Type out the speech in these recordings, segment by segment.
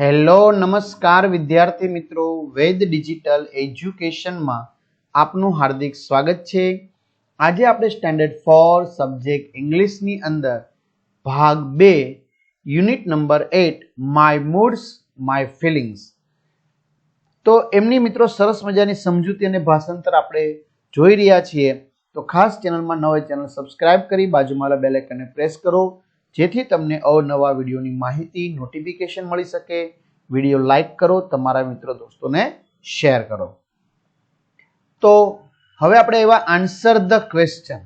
Hello, નમસ્કાર વિદ્યાર્થી મિત્રો. વેદ ડિજિટલ એજ્યુકેશનમાં આપનું હાર્દિક સ્વાગત છે. આજે આપણે સ્ટેન્ડર્ડ ફોર સબ્જેક્ટ ઇંગ્લિશની અંદર ભાગ બે, unit number eight, my moods, my feelings. તો એમની મિત્રો સરસ મજાની સમજૂતી અને ભાષાંતર આપણે જોઈ રહ્યા છીએ. તો ખાસ ચેનલમાં નવે ચેનલ સબસ્ક્રાઇબ કરી, બાજુમાં બેલેકને પ્રેસ કરો. જેથી તમને અવનવા વિડીયોની માહિતી નોટિફિકેશન મળી શકે. વીડિયો લાઈક કરો, તમારા મિત્રો દોસ્તોને શેર કરો. તો હવે આપણે એવા આન્સર ધ ક્વેશ્ચન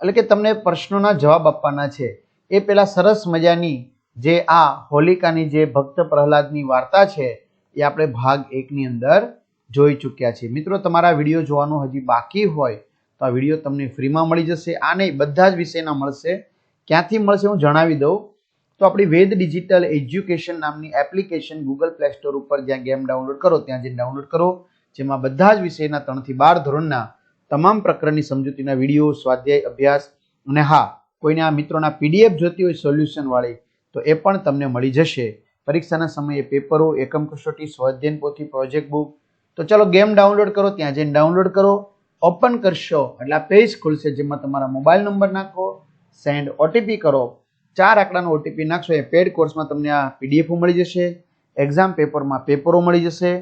એટલે કે તમને પ્રશ્નોના જવાબ આપવાના છે. એ પેલા સરસ મજાની જે આ હોલિકાની જે ભક્ત પ્રહલાદની વાર્તા છે, એ આપણે ભાગ એકની અંદર જોઈ ચૂક્યા છીએ. મિત્રો, તમારા વીડિયો જોવાનું હજી બાકી હોય તો આ વીડિયો તમને ફ્રીમાં મળી જશે. આ નહીં, બધા જ વિષયના મળશે ક્યાંથી મળશે હું જણાવી દઉં. તો આપણી વેદ ડિજિટલ એજ્યુકેશન નામની એપ્લિકેશન ગૂગલ પ્લે સ્ટોર ઉપર જ્યાં ગેમ ડાઉનલોડ કરો, ત્યાં જઈને ડાઉનલોડ કરો. જેમાં બધા જ વિષયના ત્રણથી બાર ધોરણના તમામ પ્રકરણની સમજૂતીના વીડિયો, સ્વાધ્યાય, અભ્યાસ અને હા, કોઈને આ મિત્રોના પીડીએફ જોતી હોય સોલ્યુશન વાળી, તો એ પણ તમને મળી જશે. પરીક્ષાના સમયે પેપરો, એકમ કસોટી, સ્વાધ્યાયન પોથી, પ્રોજેક્ટ બુક. તો ચલો ગેમ ડાઉનલોડ કરો, ત્યાં જઈને ડાઉનલોડ કરો. ઓપન કરશો, એટલે આ પેજ ખુલશે, જેમાં તમારા મોબાઈલ નંબર નાખો. સેન્ડ ઓટીપી કરો. ચાર આંકડાનો ઓટીપી નાખશો, એ પેડ કોર્સમાં તમને આ પીડીએફ મળી જશે એક્ઝામ પેપરમાં પેપરો મળી જશે.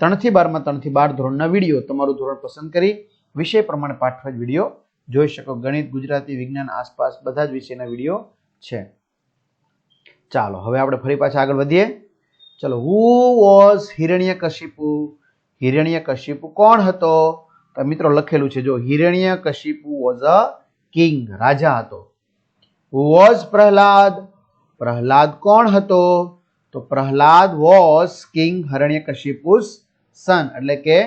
ત્રણથી બારમાં ત્રણથી બાર ધોરણના વીડિયો તમારું ધોરણ પસંદ કરી વિષય પ્રમાણે પાઠવા વીડિયો જોઈ શકો. ગણિત, ગુજરાતી, વિજ્ઞાન, આસપાસ બધા જ વિષયના વીડિયો છે. ચાલો, હવે આપણે ફરી પાછા આગળ વધીએ. ચલો હુ વોઝ હિરણ્ય કશિપુ હિરણ્ય કશિપુ કોણ હતો? તો મિત્રો લખેલું છે, જો હિરણ્ય કશિપુ વોઝ અ કિંગ રાજા હતો. વોઝ પ્રહલાદ પ્રહલાદ કોણ હતો? તો Prahlad was king Hiranya Kashipu's son એટલે કે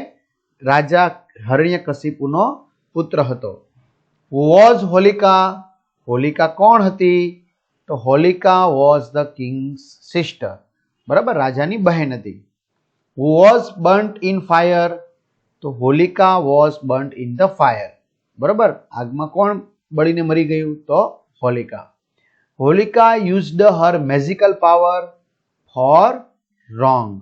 રાજા હરણ્ય કશિપુનો પુત્ર હતો. વોઝ હોલિકા હોલિકા કોણ હતી? તો Holika was the king's sister બરાબર? રાજાની બહેન હતી. વોઝ બર્ન્ટ ઇન ફાયર તો Holika was burnt in the fire બરાબર? આગમાં કોણ બળીને મરી ગયું તો Holika. Holika used her magical power for wrong.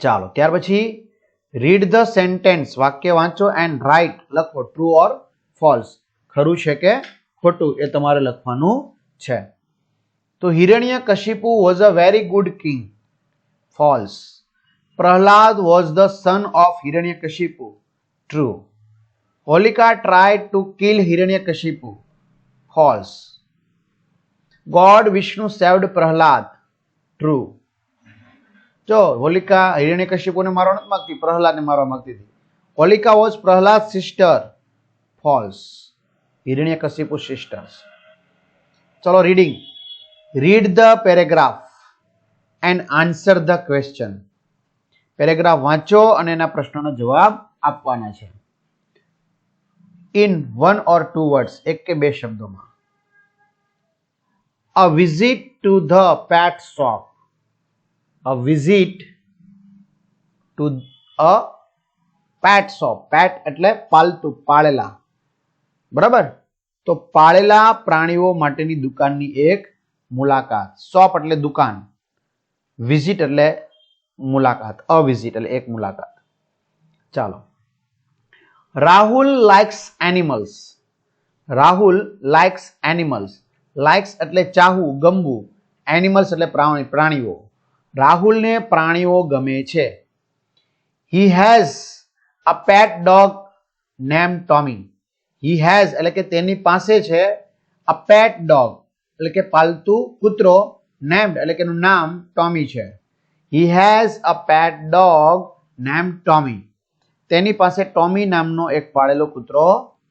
ચાલો, ત્યાર પછી રીડ ધ સેન્ટેન્સ. વાક્ય વાંચો એન્ડ રાઇટ લખો ટ્રુ ઓર ફોલ્સ ખરું છે કે ખોટું એ તમારે લખવાનું છે. તો Hiranya Kashipu was a very good king false Prahlad was the son of Hiranya Kashipu. True Holika try to kill Hiranya Kashipu false God Vishnu saved Prahlad. True જો હોલિકા હિરણ્ય કશિપુને મારવા નથી માંગતી, પ્રહલાદને મારવા માંગતી હતી. Holika was Prahlad sister false Hiranya Kashipu sisters ચલો reading read the paragraph and answer the question paragraph વાંચો અને એના પ્રશ્નોનો જવાબ આપવાના છે. In one or two words એક કે બે શબ્દોમાં. A visit to the pet shop a visit to a pet shop pet એટલે પાલતુ, પાળેલા. બરાબર? તો પાળેલા પ્રાણીઓ માટેની દુકાનની એક મુલાકાત. શોપ એટલે દુકાન. વિઝિટ એટલે મુલાકાત. અ વિઝિટ એટલે એક મુલાકાત. ચાલો. Rahul likes animals Rahul likes animals likes એટલે ચાહવું ગમવું એનિમલ્સ એટલે પ્રાણી, પ્રાણીઓ. રાહુલને પ્રાણીઓ ગમે છે. He has a pet dog name Tommy he has એટલે કે તેની પાસે છે અ પેટ ડોગ એટલે કે પાલતુ કૂતરો નેમ્ડ એટલે કે એનું નામ ટોમી છે. He has a pet dog name Tommy તેની પાસે ટોમી નામનો એક પાળેલો કૂતરો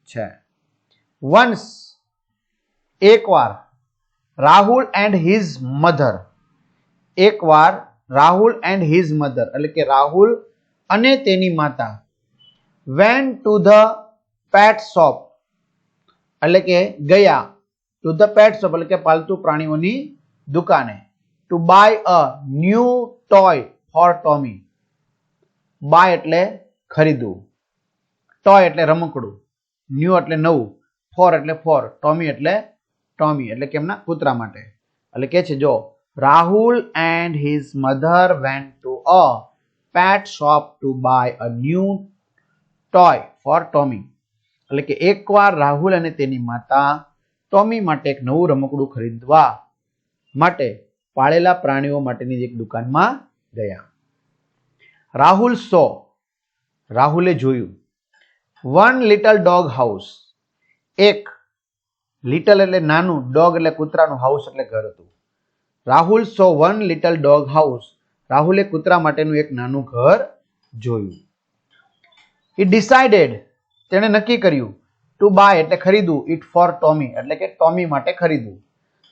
છે. વન્સ એકવાર રાહુલ એન્ડ હિઝ મધર. એકવાર રાહુલ એન્ડ હિઝ મધર, એટલે કે રાહુલ અને તેની માતા. Went to the pet shop, એટલે કે ગયા ટુ ધ પેટ શોપ, એટલે કે પાલતુ પ્રાણીઓની દુકાને, to buy a new toy for Tommy. Buy એટલે ખરીદવું. ટોય એટલે રમકડું. ન્યૂ એટલે નવું. ફોર એટલે ફોર. ટોમી એટલે ટોમી. એટલે કે એમના કૂતરા માટે. એટલે કે છે, જો, Rahul and his mother went to a pet shop to buy a new toy for Tommy. એટલે કે એકવાર રાહુલ અને તેની માતા ટોમી માટે એક નવું રમકડું ખરીદવા માટે પાળેલા પ્રાણીઓ માટેની એક દુકાનમાં ગયા. રાહુલ સો. રાહુલે જોયું. વન લિટલ ડોગ હાઉસ એક લિટલ એટલે નાનું ડોગ એટલે કૂતરાનું હાઉસ એટલે ઘર હતું. Rahul saw one little dog house રાહુલે કૂતરા માટેનું એક નાનું ઘર જોયું. ઈ ડિસાઇડેડ તેણે નક્કી કર્યું ટુ બાય એટલે ખરીદવું ઇટ ફોર ટોમી એટલે કે ટોમી માટે ખરીદવું.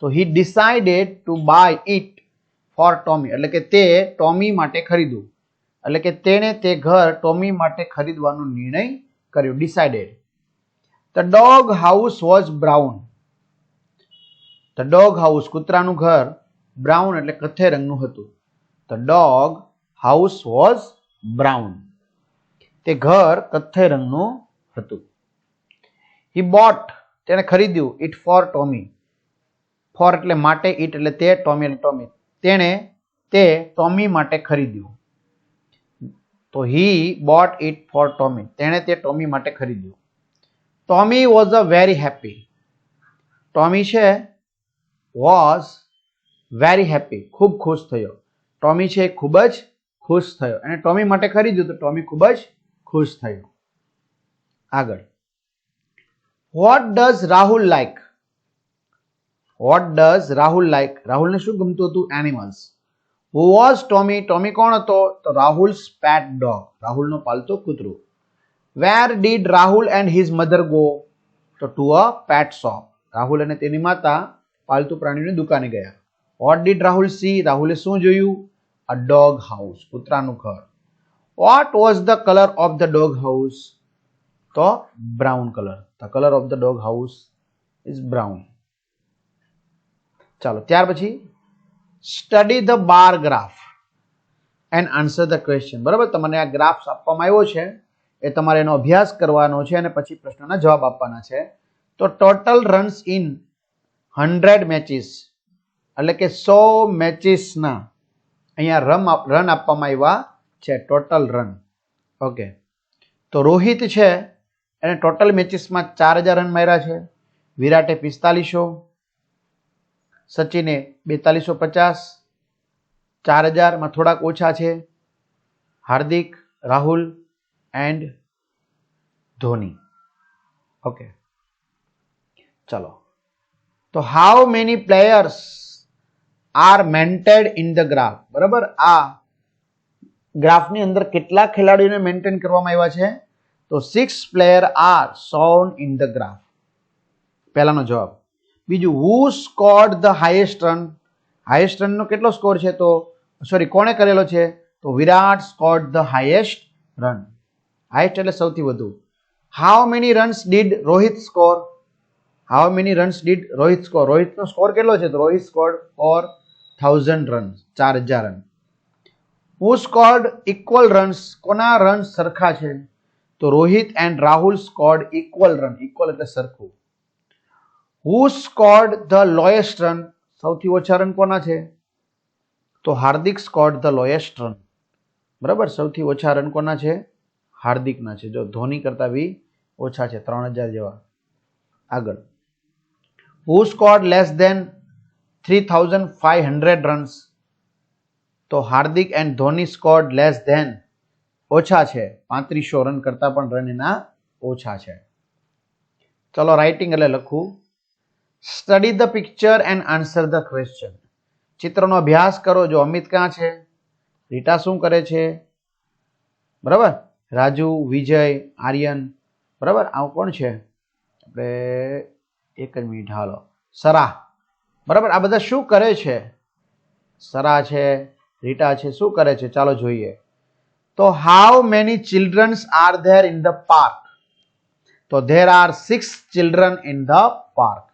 તો he decided to buy it for Tommy એટલે કે તે ટોમી માટે ખરીદવું એટલે કે તેણે તે ઘર ટોમી માટે ખરીદવાનો નિર્ણય કર્યો decided the dog house was brown the dog house કૂતરાનું ઘર બ્રાઉન એટલે કથ્થઈ રંગનું હતું. The dog house was brown તે ઘર કથ્થઈ રંગનું હતું. હી બોટ તેણે ખરીદ્યું ઇટ ફોર ટોમી ફોર એટલે માટે ઇટ એટલે તે ટોમી એટલે ટોમી તેણે તે ટોમી માટે ખરીદ્યું. તો he bought it for Tommy તેણે તે ટોમી માટે ખરીદ્યું. Tommy was a very happy Tommy છે વોઝ વેરી હેપી ખૂબ ખુશ થયો. ટોમી છે, ખૂબ જ ખુશ થયો. અને ટોમી માટે ખરીદ્યું તો ટોમી ખૂબ જ ખુશ થયો. આગળ. What does Rahul like what does Rahul like રાહુલને શું ગમતું હતું? Animals who was Tommy Tommy કોણ હતો? તો રાહુલ પેટ ડોગ રાહુલનો પાલતો કૂતરું. Where did Rahul and his mother go તો to a pet shop Rahul અને તેની માતા પાલતુ પ્રાણીની દુકાને ગયા. વોટ ડીડ રાહુલ સી રાહુલે શું જોયું? અ ડોગ હાઉસ કૂતરાનું ઘર. What was the colour of the dog house તો brown colour the colour of the dog house is brown ચાલો, ત્યાર પછી study the bar graph and answer the question બરાબર? તમને આ ગ્રાફ્સ આપવામાં આવ્યો છે. એ તમારે એનો અભ્યાસ કરવાનો છે અને પછી પ્રશ્નના જવાબ આપવાના છે. તો total runs in hundred matches એટલે કે સો મેચીસના અહીંયા રમ રન આપવામાં આવ્યા છે. ટોટલ રન ઓકે તો રોહિત છે. એને ટોટલ મેચીસમાં ચાર હજાર રન માર્યા છે. વિરાટે પિસ્તાલીસો. સચિને બેતાલીસો પચાસ, ચાર હજારમાં થોડાક ઓછા છે. હાર્દિક, રાહુલ એન્ડ ધોની. ઓકે ચલો. તો how many players are mentioned in the graph બરાબર? આ ગ્રાફની અંદર કેટલા ખેલાડીઓને મેન્ટેન કરવામાં આવ્યા છે? તો six player are shown in the graph પહેલાનો જવાબ. બીજું who scored the highest run highest રનનો કેટલો સ્કોર છે તો? સોરી કોણે કરેલો છે? તો Virat scored the highest run highest એટલે સૌથી વધુ. How many runs did Rohit score how many runs did Rohit score રોહિતનો score કેટલો છે તો? Rohit scored four thousand run ચાર હજાર રન હુ સ્કોર્ડ ઇક્વલ રન્સ કોના રન્સ સરખા છે? તો Rohit and Rahul scored equal run equal એટલે સરખું. Who scored the lowest run સૌથી ઓછા રન કોના છે? તો Hardik scored the lowest run બરાબર? સૌથી ઓછા રન કોના છે? હાર્દિકના છે. જો ધોની કરતા બી ઓછા છે, ત્રણ હજાર જેવા. આગળ. Who scored less than three thousand five hundred runs તો Hardik and Dhoni scored less than ઓછા છે. પાંત્રીસો રન કરતાં પણ રન એના ઓછા છે. ચલો રાઇટિંગ એટલે લખવું study the picture and answer the question ચિત્રનો અભ્યાસ કરો, જો અમિત ક્યાં છે? રીટા શું કરે છે? બરાબર? રાજુ, વિજય, આર્યન. બરાબર? આવું કોણ છે? આપણે એક જ મિનિટ, હાલો. સરા. બરાબર? આ બધા શું કરે છે? સરા છે, રીટા છે, શું કરે છે? ચાલો જોઈએ. તો how many childrens are there in the park તો there are six children in the park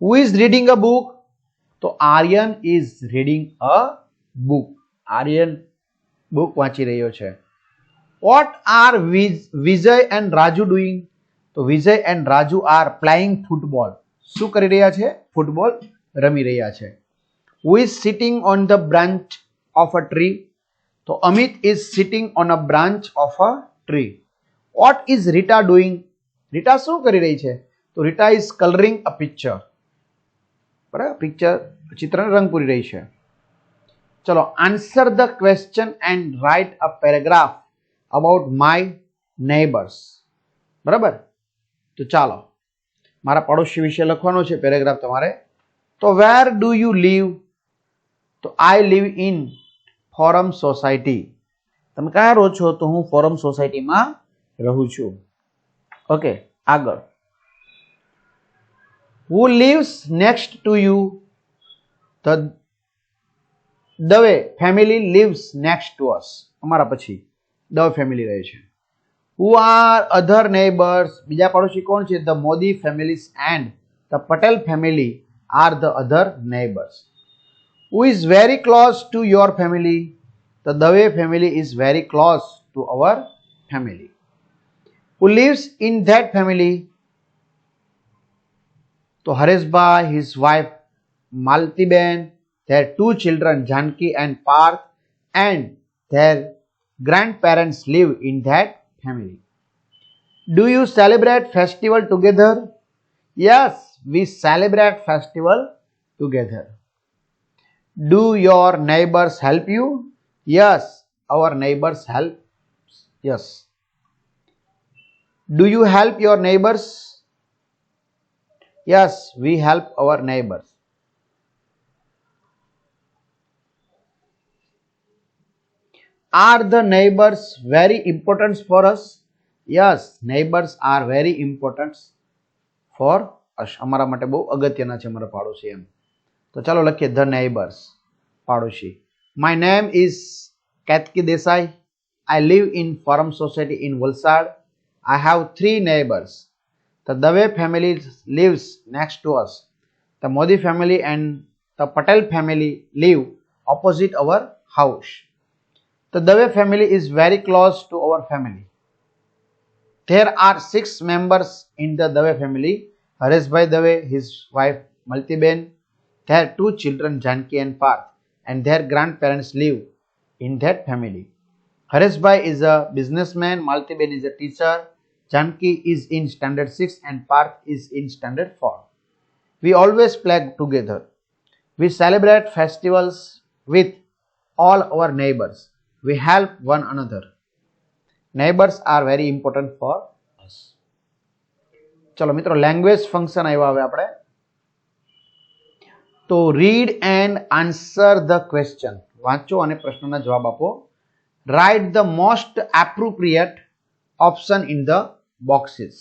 who is reading a book તો Aryan is reading a book Aryan book વાંચી રહ્યો છે. What are Vijay and Raju doing તો Vijay and Raju are playing football શું કરી રહ્યા છે? Football રમી રહ્યા છે. Who is sitting on the branch of a tree તો Amit is sitting on a branch of a tree what is Rita doing Rita શું કરી રહી છે? તો Rita is colouring a picture બરાબર? પિક્ચર ચિત્રને રંગ પૂરી રહી છે. ચલો answer the question and write a paragraph about my neighbours બરાબર? તો ચાલો, મારા પડોશી વિશે લખવાનો છે પેરેગ્રાફ તમારે. તો વેર ડુ યુ લીવ તો I live in Forum society તમે ક્યાં રહો છો? તો હું ફોરમ સોસાયટીમાં રહું છું. ઓકે આગળ. Who lives next to you the Dave family lives next to us અમારા પછી દવે ફેમિલી રહે છે. હુ આર અધર નેબર્સ બીજા પડોશી કોણ છે? The Modi families and the Patel family are the other neighbours who is very close to your family the Dave family is very close to our family who lives in that family? તો Hareshbhai his wife Maltiben their two children Janki and Parth and their grandparents live in that family do you celebrate festival together yes we celebrate festival together do your neighbors help you yes our neighbors help yes do you help your neighbors? Yes, we help our neighbors. Are the neighbors very important for us? Yes, neighbors are very important for us. અમારા માટે બહુ અગત્યના છે અમારા પાડોશી એમ તો ચાલો લખીએ ધ નેબર્સ પાડોશી my name is Ketki Desai I live in Forum society in Valsad I have three neighbors. The Dave family lives next to us. The Modi family and the Patel family live opposite our house. The Dave family is very close to our family. There are six members in the Dave family. Hareshbhai Dave, his wife Maltiben, their two children Janki and Parth, and their grandparents live in that family. Hareshbhai is a businessman, Maltiben is a teacher, Janki is in standard 6 and Parth is in standard 4. We always play together. We celebrate festivals with all our neighbors. We help one another. Neighbors are very important for us. ચલો મિત્રો language function આવ્યા હવે આપણે તો read and answer the question વાંચો અને પ્રશ્નના જવાબ આપો write the most appropriate option in the boxes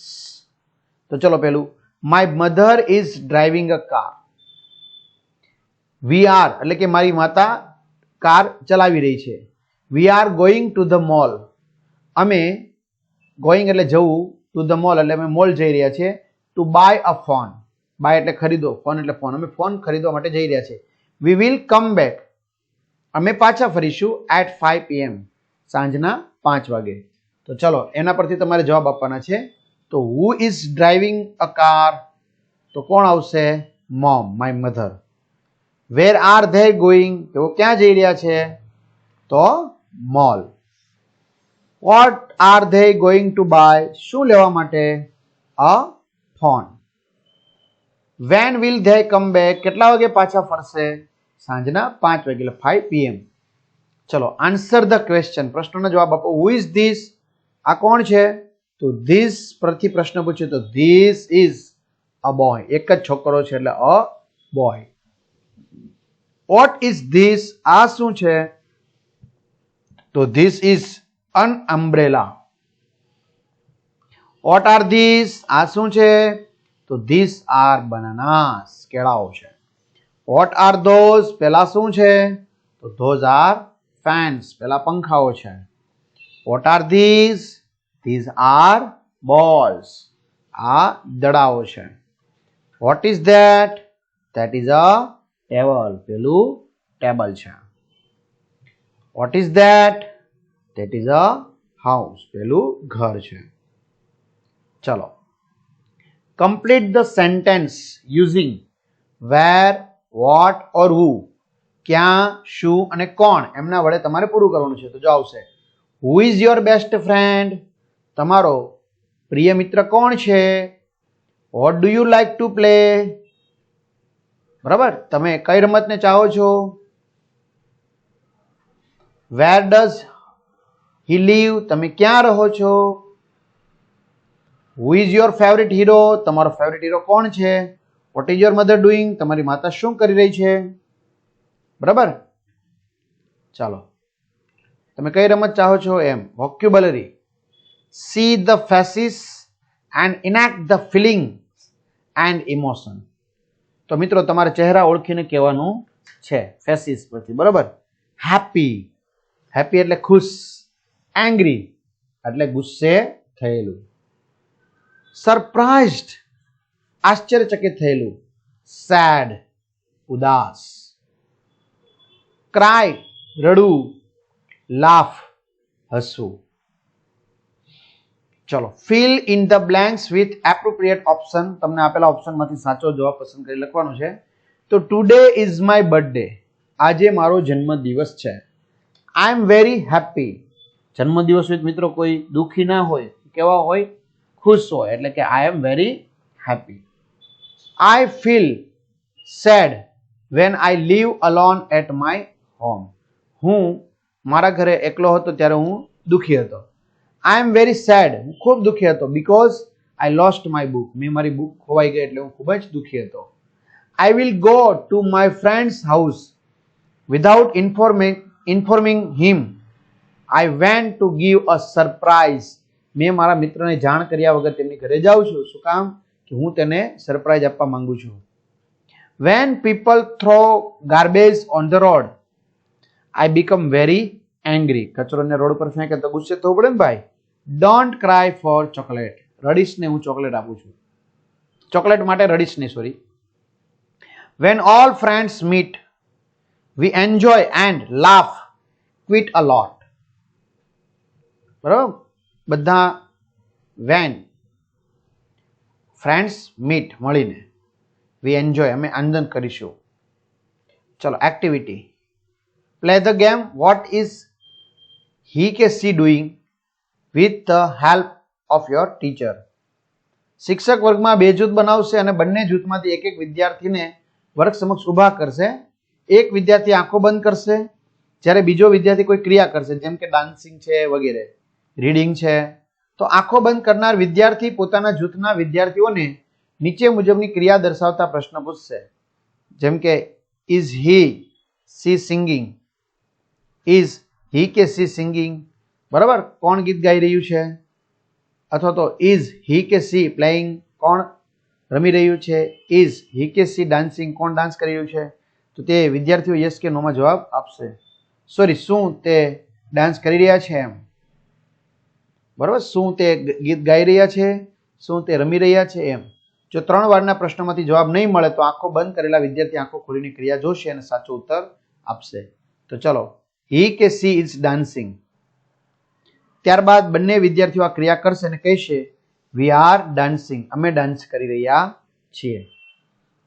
તો ચલો પેલું my mother is driving a car we are એટલે કે મારી માતા કાર ચલાવી રહી છે. We are going to the mall અમે ગોઈંગ એટલે જવું ટુ ધ મોલ એટલે અમે મોલ જઈ રહ્યા છીએ to buy a phone buy એટલે ખરીદો ફોન એટલે ફોન અમે ફોન ખરીદવા માટે જઈ રહ્યા છીએ. વી વિલ કમ બેક અમે પાછા ફરીશું એટ ફાઈવ પીએમ સાંજના પાંચ વાગે. તો ચલો, એના પરથી તમારે જવાબ આપવાના છે. તો who is driving a car તો કોણ આવશે? Mom my mother where are they going તેઓ ક્યાં જઈ રહ્યા છે? તો mall what are they going to buy શું લેવા માટે? A phone when will they come back કેટલા વાગે પાછા ફરશે? સાંજના પાંચ વાગે, એટલે ફાઈવ પીએમ ચલો આન્સર ધ ક્વેશ્ચન પ્રશ્નનો જવાબ આપો. હુ ઇઝ ધીસ આ કોણ છે? તો ધીસ પરથી પ્રશ્ન પૂછ્યો તો ધીસ ઇઝ અ બોય એક જ છોકરો છે એટલે a boy what is this આ શું છે? તો this is an umbrella what are this આ શું છે? તો ધીસ આર બનાનાસ કેળાઓ છે. વોટ આર ધોઝ પેલા શું છે? તો ધોઝ આર ફેન્સ પેલા પંખાઓ છે. What are these these are balls આ દડાઓ છે. What is that that is a table પેલું ટેબલ છે. What is that that is a house પેલું ઘર છે. ચલો. Complete the sentence using where what or who ક્યાં, શું અને કોણ? એમના વડે તમારે પૂરું કરવાનું છે. તો જો આવશે. Who is your best friend તમારો પ્રિય મિત્ર કોણ છે? What do you like to play બરાબર? તમે કઈ રમતને ચાહો છો? વેર ડઝ હી લીવ તમે ક્યાં રહો છો? Who is your favourite hero તમારો ફેવરિટ હીરો કોણ છે? What is your mother doing તમારી માતા શું કરી રહી છે? બરાબર? ચાલો. તમે કઈ રમત ચાહો છો એમ? Vocabulary see the faces and enact the feeling and emotion તો મિત્રો, તમારે ચહેરા ઓળખીને કહેવાનું છે ફેસિસ પરથી, બરાબર? હેપી હેપી એટલે ખુશ. એંગ્રી એટલે ગુસ્સે થયેલું. સરપ્રાઇઝડ આશ્ચર્યચકિત થયેલું. સેડ ઉદાસ. ક્રાય રડવું. લાફ હસવું. ચલો fill in the blanks with appropriate option તમને આપેલા ઓપ્શનમાંથી સાચો જવાબ પસંદ કરી લખવાનો છે. તો ટુડે ઇઝ માય બર્થડે આજે મારો જન્મદિવસ છે. આઈ એમ વેરી હેપી જન્મદિવસ વિથ મિત્રો કોઈ દુઃખી ના હોય, કેવા હોય, ખુશ હોય, એટલે કે I am very happy I feel sad when I leave alone at my home હું મારા ઘરે એકલો હતો ત્યારે હું દુઃખી હતો. આઈ એમ વેરી સેડ હું ખૂબ દુઃખી હતો because I lost my book મેં મારી બુક ખોવાઈ ગઈ એટલે હું ખૂબ જ દુઃખી હતો. I will go to my friends house without informing informing him I went to give a surprise મેં મારા મિત્રને જાણ કર્યા વગર તેમની ઘરે જાઉં છું. શું કામ? કે હું તેને સરપ્રાઇઝ આપવા માંગુ છું. When people throw garbage on the road I become very angry કચરોને road પર ફેંકે તો ગુસ્સે થવું પડે ને ભાઈ? ડોન્ટ ક્રાય ફોર ચોકલેટ રડીશને હું ચોકલેટ આપું છું. ચોકલેટ માટે રડીશ નહીં sorry when all friends meet we enjoy and laugh quite a lot બરાબર? બધા વેન ફ્રેન્ડ્સ મીટ મળીને વી એન્જોય અમે આનંદ કરીશું. ચલો activity play the game what is he કે she doing with the help of your teacher શિક્ષક વર્ગમાં બે જૂથ બનાવશે અને બંને જૂથમાંથી એક એક વિદ્યાર્થીને વર્ગ સમક્ષ ઊભા કરશે. એક વિદ્યાર્થી આંખો બંધ કરશે, જ્યારે બીજો વિદ્યાર્થી કોઈ ક્રિયા કરશે, જેમ કે ડાન્સિંગ છે વગેરે રીડિંગ છે. તો આંખો બંધ કરનાર વિદ્યાર્થી પોતાના જૂથના વિદ્યાર્થીઓને નીચે મુજબની ક્રિયા દર્શાવતા પ્રશ્ન પૂછશે. જેમ કે is he she singing is he કે સી સિંગિંગ બરાબર? કોણ ગીત ગાઈ રહ્યું છે? અથવા તો ઇઝ હી કે સી પ્લેઇંગ કોણ રમી રહ્યું છે? ઇઝ હી કે સી ડાન્સિંગ કોણ ડાન્સ કરી રહ્યું છે? તો તે વિદ્યાર્થીઓ યસ કે નોમાં જવાબ આપશે. સોરી શું તે ડાન્સ કરી રહ્યા છે એમ? બરાબર? શું તે ગીત ગાઈ રહ્યા છે? શું તે રમી રહ્યા છે એમ? જો ત્રણ વારના પ્રશ્નોમાંથી જવાબ નહીં મળે તો આંખો બંધ કરેલા વિદ્યાર્થી આંખો ખોલીને ક્રિયા જોશે અને સાચો ઉત્તર આપશે. તો ચલો હી કે સી ઇઝ ડાન્સિંગ ત્યારબાદ બંને વિદ્યાર્થીઓ આ ક્રિયા કરશે અને કહેશે વી આર ડાન્સિંગ અમે ડાન્સ કરી રહ્યા છીએ.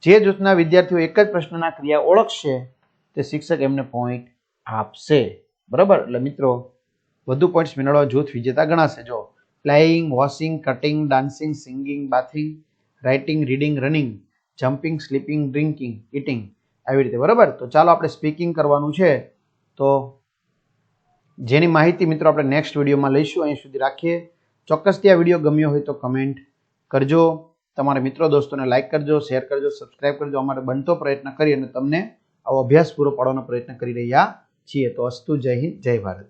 જે જૂથના વિદ્યાર્થીઓ એક જ પ્રશ્નના ક્રિયા ઓળખશે, તે શિક્ષક એમને પોઈન્ટ આપશે. બરાબર? એટલે મિત્રો, વધુ પોઈન્ટ્સ મેળવવા જૂથ વિજેતા ગણાશે. જો playing washing cutting dancing singing bathing writing reading running jumping sleeping drinking eating આવી રીતે. બરાબર? તો ચાલો આપણે સ્પીકિંગ કરવાનું છે. તો જેની માહિતી મિત્રો આપણે નેક્સ્ટ વિડીયોમાં લઈશું, અહીં સુધી રાખીએ. ચોક્કસથી આ વીડિયો ગમ્યો હોય તો કમેન્ટ કરજો. તમારા મિત્રો દોસ્તોને લાઇક કરજો શેર કરજો સબસ્ક્રાઇબ કરજો. અમારે બનતો પ્રયત્ન કરી અને તમને આવો અભ્યાસ પૂરો પાડવાનો પ્રયત્ન કરી રહ્યા છીએ. તો અસ્તુ જય હિન્દ, જય ભારત.